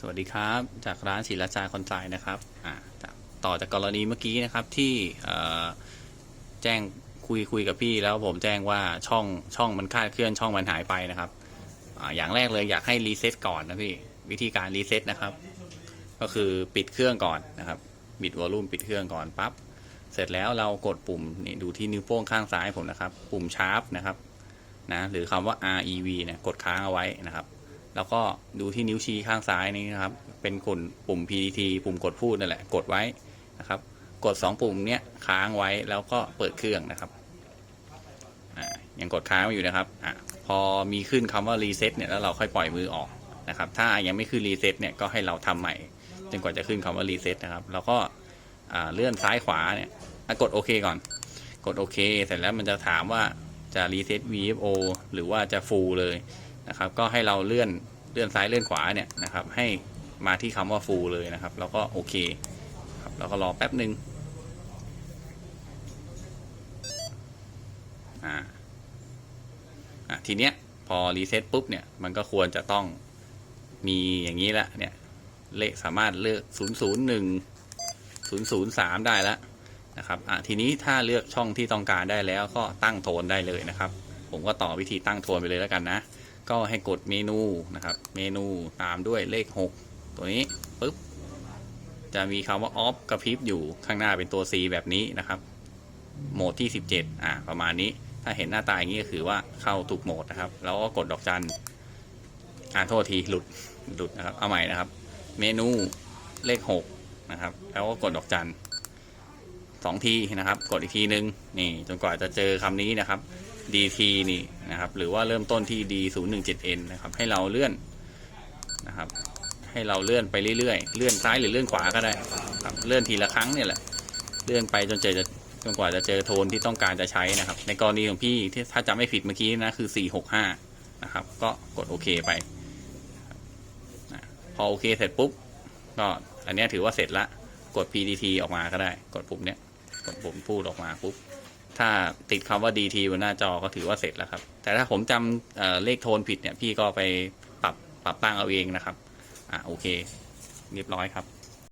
สวัสดีครับ จากร้านศิลาจาคอนไซน์นะครับอ่าต่อจากกรณีเมื่อกี้นะครับที่แจ้งคุยคุยกับพี่แล้วผมแจ้งว่าช่องช่องมันคาดเคลื่อนช่องมันหายไปนะครับออย่างแรกเลยอยากให้รีเซ็ตก่อนนะพี่วิธีการรีเซ็ตนะครับ ก็คือปิดเครื่องก่อนนะครับบิดวอลลุ่มปิดเครื่องก่อนปั๊บเสร็จแล้วเรากดปุ่มนี่ดูที่นิ้วโป้งข้างซ้ายผมนะครับ ปุ่มชาร์ปนะครับนะหรือคำว่า REV เนี่ยกดค้างเอาไว้นะครับ แล้วก็ดูที่นิ้วชี้ข้างซ้ายนี้นะครับ เป็นกดปุ่ม PDT ปุ่มกดพูดนั่นแหละ กดไว้นะครับ กด 2 ปุ่มเนี้ยค้างไว้แล้วก็เปิดเครื่องนะครับอ่ายังกดค้างอยู่นะครับอ่าพอมีขึ้นคำว่ารีเซ็ตเนี่ยแล้วเราค่อยปล่อยมือออกนะครับ ถ้ายังไม่ขึ้นรีเซ็ตเนี่ยก็ให้เราทำใหม่จนกว่าจะขึ้นคำว่ารีเซ็ตนะครับ แล้วก็เลื่อนซ้ายขวาเนี่ยกดโอเคก่อน กดโอเคเสร็จแล้วมันจะถามว่าจะรีเซ็ต VFO หรือว่าจะ full เลย นะครับ ก็ให้เราเลื่อนเลื่อนซ้ายเลื่อนขวาเนี่ยนะครับ ให้มาที่คำว่า full เลยนะครับ แล้วก็โอเคครับแล้วก็รอแป๊บหนึ่งอ่าอะทีเนี้ยพอรีเซ็ตปุ๊บเนี่ยมันก็ควรจะต้องมีอย่างนี้ละเนี่ยเลขสามารถเลือก 001 003 ได้แล้วนะครับอะทีนี้ถ้าเลือกช่องที่ต้องการได้แล้วก็ตั้งโทนได้เลยนะครับ ผมก็ต่อวิธีตั้งโทนไปเลยแล้วกันนะ ก็ให้กดเมนูนะครับ เมนูตามด้วยเลข 6 ตัวนี้ปุ๊บจะมีคำว่า off กระพริบอยู่ข้างหน้าเป็นตัว C แบบนี้นะครับ โหมดที่ 17 อ่า ประมาณนี้ ถ้าเห็นหน้าตาอย่างนี้ก็คือว่าเข้าถูกโหมดนะครับ แล้วก็กดดอกจันอ่าโทษที หลุด หลุดนะครับ เอาใหม่นะครับ เมนูเลข 6 นะครับ แล้วก็กดดอกจันสองทีนะครับ กดอีกทีนึง นี่ จนกว่าจะเจอคำนี้นะครับ dt นี่นะครับ หรือว่าเริ่มต้นที่ d 0 1 7 n นะครับ ให้เราเลื่อนนะครับ ให้เราเลื่อนไปเรื่อยๆ เลื่อนซ้ายหรือเลื่อนขวาก็ได้ครับ เลื่อนทีละครั้งเนี่ยแหละ เลื่อนไปจนเจอจะจนกว่าจะเจอโทนที่ต้องการจะใช้นะครับ ในกรณีของพี่ที่ถ้าจำไม่ผิดเมื่อกี้นะคือ 465 นะครับ ก็กดโอเคไป พอโอเคเสร็จปุ๊บ ก็อันนี้ถือว่าเสร็จละ กด PDT ออกมาก็ได้ กดปุ่มเนี้ย กดปุ่มพูดออกมาปุ๊บ ถ้าติดคำว่า DT บนหน้าจอก็ถือว่าเสร็จแล้วครับ แต่ถ้าผมจำเเลขโทนผิดเนี่ยพี่ก็ไปปรับปรับตั้งเอาเองนะครับ อ่าโอเค เรียบร้อยครับ